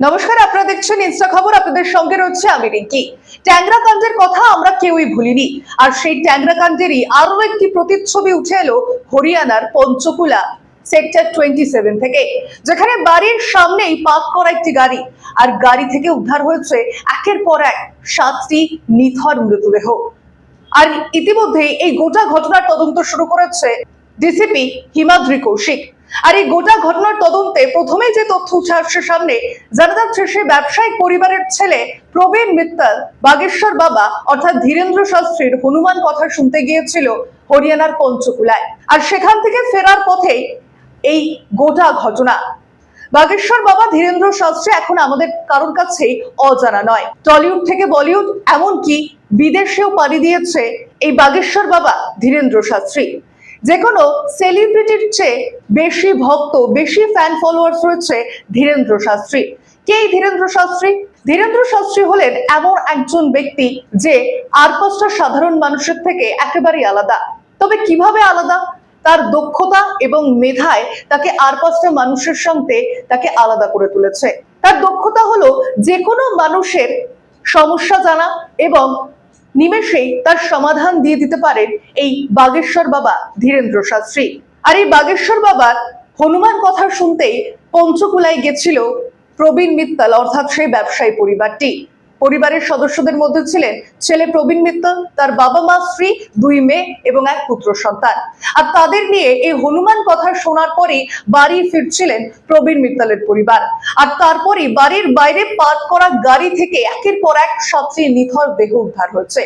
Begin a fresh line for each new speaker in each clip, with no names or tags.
নমস্কার, আপনারা দেখছেন ইনস্টা খবর, আপনাদের সঙ্গে রয়েছে আমি রিঙ্কি। ট্যাংরা কাণ্ডের কথা আমরা কেউই ভুলিনি। আর সেই ট্যাংরা কাণ্ডেরই আরও একটি প্রতিচ্ছবি উঠে এলো হরিয়ানার পঞ্চকুলা, সেক্টর টোয়েন্টি সেভেন থেকে, যেখানে বাড়ির সামনেই পার্ক করা একটি গাড়ি। আর গাড়ি থেকে উদ্ধার হয়েছে একের পর এক সাতটি নিথর মৃতদেহ। আর ইতিমধ্যে এই গোটা ঘটনার তদন্ত শুরু করেছে ডিসিপি হিমাদ্রি কৌশিক। আর এই গোটা ঘটনার তদন্তে প্রথমে যে তথ্য উঠে আসছে সামনে, জানা যাচ্ছে সে ব্যবসায়িক পরিবারের ছেলে প্রবীণ মিত্তাল, বাগেশ্বর বাবা, অর্থাৎ ধীরেন্দ্র শাস্ত্রীর হনুমান কথা শুনতে গিয়েছিল হরিয়ানার পঞ্চকুলায়। আর সেখান থেকে ফেরার পথে এই গোটা ঘটনা। বাগেশ্বর বাবা, ধীরেন্দ্র শাস্ত্রী এখন আমাদের কারোর কাছেই অজানা নয়। টলিউড থেকে বলিউড, এমনকি বিদেশেও পাড়ি দিয়েছে এই বাগেশ্বর বাবা, ধীরেন্দ্র শাস্ত্রী। যে কোনো সেলিব্রিটির চেয়ে বেশি ভক্ত, বেশি ফ্যান ফলোয়ার্স রয়েছে ধীরেন্দ্র শাস্ত্রী। কে ধীরেন্দ্র শাস্ত্রী? ধীরেন্দ্র শাস্ত্রী হলেন এমন একজন ব্যক্তি যে আর পাঁচটা সাধারণ মানুষের থেকে একেবারেই আলাদা। তবে কীভাবে আলাদা? তার দক্ষতা এবং মেধায় তাকে আর পাঁচটা মানুষের সঙ্গে তাকে আলাদা করে তুলেছে। তার দক্ষতা হলো যে কোনো মানুষের সমস্যা জানা এবং নিমেষেই তার সমাধান দিয়ে দিতে পারেন এই বাগেশ্বর বাবা ধীরেন্দ্র শাস্ত্রী। আর এই বাগেশ্বর বাবার হনুমান কথা শুনতেই পঞ্চকুলায় গেছিল প্রবীণ মিত্তাল, অর্থাৎ সেই ব্যবসায়ী পরিবারটি। পরিবারের সদস্যদের মধ্যে ছিলেন ছেলে প্রবীণ মিত্তল তার বাবা মা স্ত্রী, দুই মেয়ে এবং এক পুত্র সন্তান। আর তাদের নিয়ে এই হনুমান কথা শোনার পরে বাড়ি ফিরছিলেন প্রবীণ মিত্তলের পরিবার। আর তারপরে বাড়ির বাইরে পার্ক করা গাড়ি থেকে একের পর এক সাতটি নিথর দেহ উদ্ধার হয়েছে।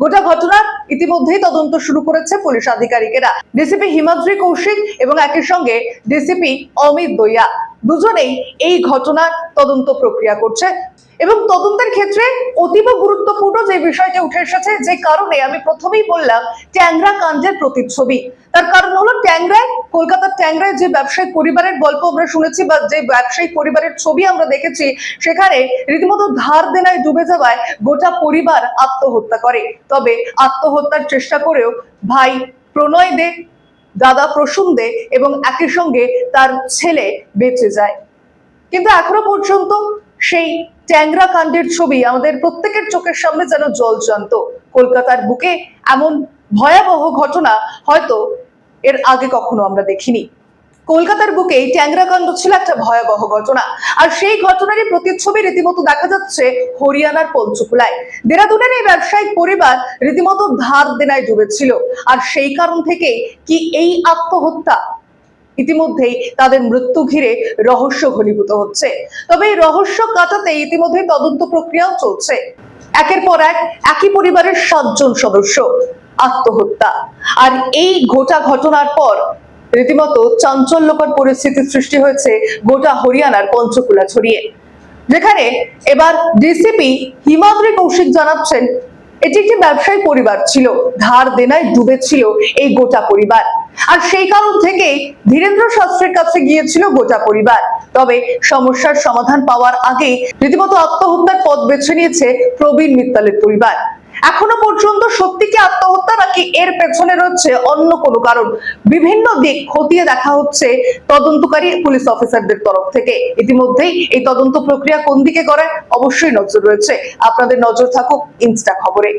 গোটা ঘটনার ইতিমধ্যেই তদন্ত শুরু করেছে পুলিশ আধিকারিকেরা। ডিসিপি হিমাদ্রি কৌশিক এবং একই সঙ্গে ডিসিপি অমিত দইয়া। দুজনেই এই ঘটনার তদন্ত প্রক্রিয়া করছে এবং তদন্তের ক্ষেত্রে অতীব গুরুত্বপূর্ণ যে বিষয়টি উঠে এসেছে যে কারণে আমি প্রথমেই বললাম ট্যাংরা কাণ্ডের প্রতিচ্ছবি। তার কারণ হলো ট্যাংরায়, কলকাতার ট্যাংরায় যে ব্যবসায়িক পরিবারের গল্প আমরা শুনেছি বা যে ব্যবসায়িক পরিবারের ছবি আমরা দেখেছি, সেখানে রীতিমতো ধার দেনায় ডুবে যাওয়ায় গোটা পরিবার আত্মহত্যা করে। তবে আত্মহত্যার চেষ্টা করেও ভাই প্রণয় দে দাদা প্রসূন দে এবং একই সঙ্গে তার ছেলে বেঁচে যায়। কিন্তু এখনও পর্যন্ত সেই ট্যাংরা কাণ্ডের ছবি আমাদের প্রত্যেকের চোখের সামনে যেন জল জানত কলকাতার বুকে এমন ভয়াবহ ঘটনা হয়তো এর আগে কখনো আমরা দেখিনি। কলকাতার বুকে এই ট্যাংরা কাণ্ড ছিল একটা ভয়াবহ ঘটনা। আর সেই ঘটনারই প্রতিচ্ছবি রীতিমতো দেখা যাচ্ছে হরিয়ানার পঞ্চকুলায়। দেরাদুনের এই ব্যবসায়িক পরিবার রীতিমতো ধার দেনায় ডুবেছিল। আর সেই কারণ থেকে কি এই আত্মহত্যা? ইতিমধ্যেই তাদের মৃত্যু ঘিরে রহস্য ঘনীভূত হচ্ছে। তবে এই রহস্য কাটাতে ইতিমধ্যে তদন্ত প্রক্রিয়াও চলছে। একের পর এক একই পরিবারের সাতজন সদস্য আত্মহত্যা। আর এই গোটা ঘটনার পর রীতিমতো চাঞ্চল্যকর পরিস্থিতির সৃষ্টি হয়েছে গোটা হরিয়ানার পঞ্চকুলা ছড়িয়ে। যেখানে এবার ডিসিপি হিমাদ্রি কৌশিক জানাচ্ছেন, এটি একটি ব্যবসায়ী পরিবার ছিল, ধার দেনায় ডুবেছিল এই গোটা পরিবার। আর সেই কারণ থেকেই ধীরেন্দ্র শাস্ত্রীর কাছে গিয়েছিল গোটা পরিবার। তবে সমস্যার সমাধান পাওয়ার আগে রীতিমতো আত্মহত্যার পথ বেছে নিয়েছে প্রবীণ মিত্তালের পরিবার। এখনও পর্যন্ত সত্যি কি আত্মহত্যা নাকি এর পেছনে রয়েছে অন্য কোনো কারণ? বিভিন্ন দিক খতিয়ে দেখা হচ্ছে তদন্তকারী পুলিশ অফিসারদের তরফ থেকে। ইতিমধ্যেই এই তদন্ত প্রক্রিয়া কোন দিকে করে অবশ্যই নজর রয়েছে। আপনাদের নজর থাকুক ইনস্টা খবরে।